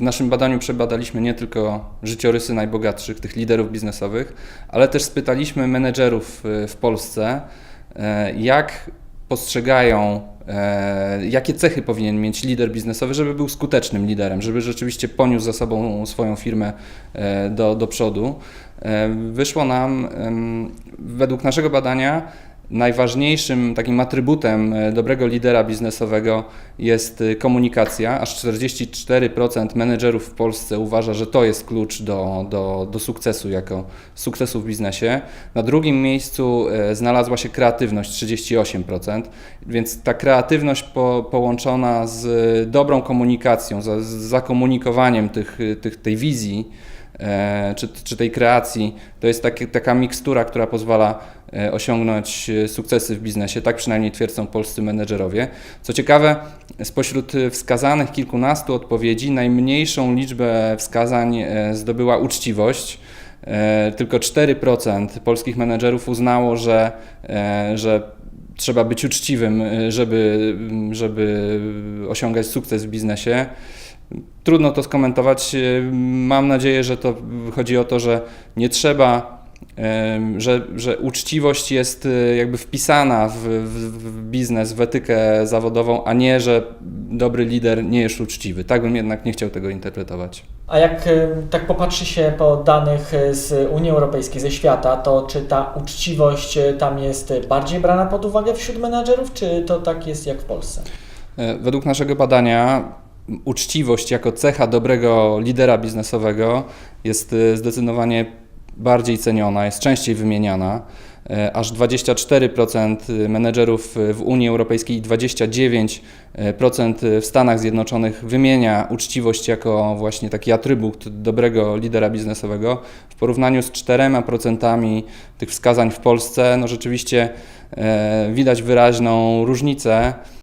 W naszym badaniu przebadaliśmy nie tylko życiorysy najbogatszych, tych liderów biznesowych, ale też spytaliśmy menedżerów y, w Polsce, e, jak postrzegają, e, jakie cechy powinien mieć lider biznesowy, żeby był skutecznym liderem, żeby rzeczywiście poniósł za sobą swoją firmę e, do, do przodu. Wyszło nam, według naszego badania, najważniejszym takim atrybutem e, dobrego lidera biznesowego jest e, komunikacja. Aż 44% menedżerów w Polsce uważa, że to jest klucz do, do, do sukcesu jako sukcesu w biznesie. Na drugim miejscu e, znalazła się kreatywność 38%, więc ta kreatywność po, połączona z dobrą komunikacją, za- z zakomunikowaniem tych, tych, tej wizji czy, czy tej kreacji, to jest takie, taka mikstura, która pozwala e, osiągnąć e, sukcesy w biznesie. Tak przynajmniej twierdzą polscy menedżerowie. Co ciekawe, spośród e, wskazanych kilkunastu odpowiedzi, najmniejszą liczbę wskazań e, zdobyła uczciwość. E, Tylko 4% polskich menedżerów uznało, że, e, że trzeba być uczciwym, e, żeby, żeby osiągać sukces w biznesie. Trudno to skomentować. E, Mam nadzieję, że to chodzi o to, że nie trzeba, że, że uczciwość jest e, jakby wpisana w, w, w biznes, w etykę zawodową, a nie, że dobry lider nie jest uczciwy. Tak bym jednak nie chciał tego interpretować. A jak y, tak popatrzy się po danych y, z Unii Europejskiej, ze świata, to czy ta uczciwość y, tam jest y, bardziej brana pod uwagę wśród menadżerów, czy to tak jest jak w Polsce? E, Według naszego badania uczciwość jako cecha dobrego lidera biznesowego jest e, zdecydowanie bardziej ceniona, jest częściej wymieniana. E, Aż 24% menedżerów w Unii Europejskiej i 29% w Stanach Zjednoczonych wymienia uczciwość jako właśnie taki atrybut dobrego lidera biznesowego. W porównaniu z 4% tych wskazań w Polsce, no rzeczywiście e, widać wyraźną różnicę.